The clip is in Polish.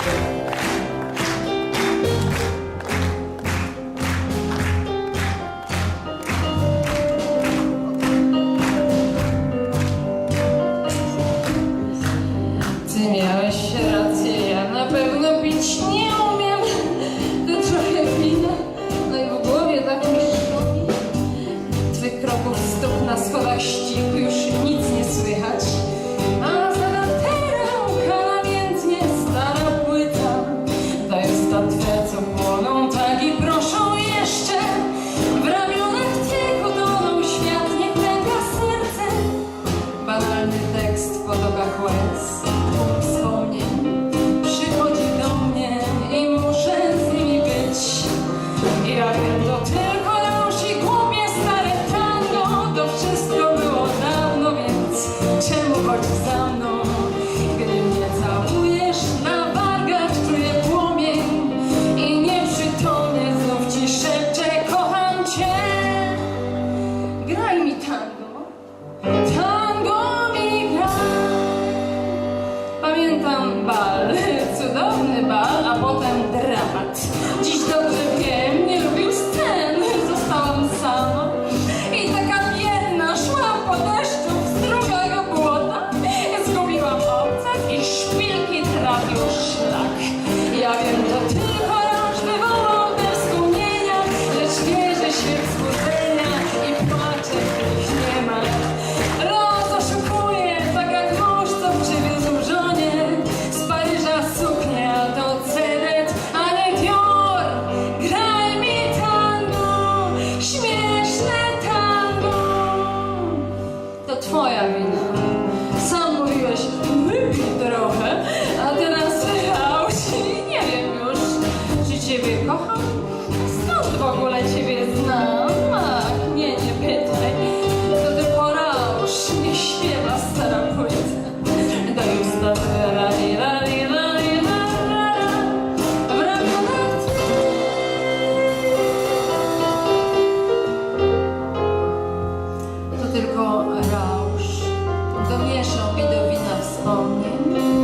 Ty miałeś ja na pewno pić nie umiem. Trochę wina, no i w głowie tak mi szumi. Twych kroków stóp na schodach ścig, już nic nie słychać. Twoja wina. tylko rausz, domieszał mi do wina wspomnień.